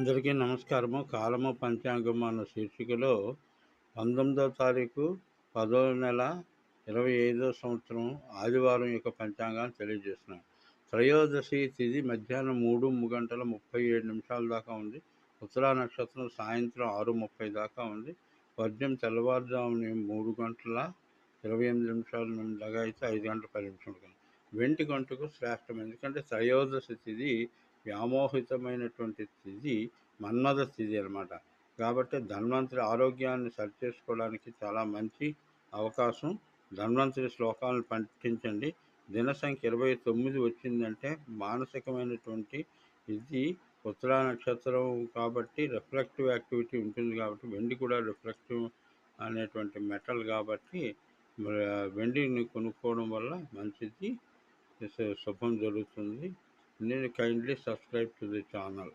అందరికీ నమస్కారము. కాలము పంచాంగం అన్న శీర్షికలో పంతొమ్మిదవ తారీఖు పదో నెల ఇరవై ఐదో సంవత్సరం ఆదివారం యొక్క పంచాంగాన్ని తెలియజేస్తున్నాం త్రయోదశి తిథి మధ్యాహ్నం మూడు గంటల ముప్పై ఏడు నిమిషాల దాకా ఉంది. ఉత్తరా నక్షత్రం సాయంత్రం ఆరు ముప్పై దాకా ఉంది. వర్జం తెల్లవారుజామున మూడు గంటల ఇరవై ఎనిమిది నిమిషాల నుండి దాకా అయితే ఐదు గంటల పది నిమిషాలు వెంటి గంటకు శ్రేష్టం ఎందుకంటే త్రయోదశి తిథి వ్యామోహితమైనటువంటి స్థితి మన్మద స్థితి అనమాట కాబట్టి ధన్వంతరి ఆరోగ్యాన్ని సరిచేసుకోవడానికి చాలా మంచి అవకాశం. ధన్వంతరి శ్లోకాలను పఠించండి. దినసంఖ్య ఇరవై తొమ్మిది వచ్చిందంటే మానసికమైనటువంటి ఇది ఉత్తరా నక్షత్రం కాబట్టి రిఫ్లెక్టివ్ యాక్టివిటీ ఉంటుంది కాబట్టి వెండి కూడా రిఫ్లెక్టివ్ అనేటువంటి మెటల్ కాబట్టి వెండిని కొనుక్కోవడం వల్ల మంచిది. శుభం జరుగుతుంది. Kindly subscribe to the channel.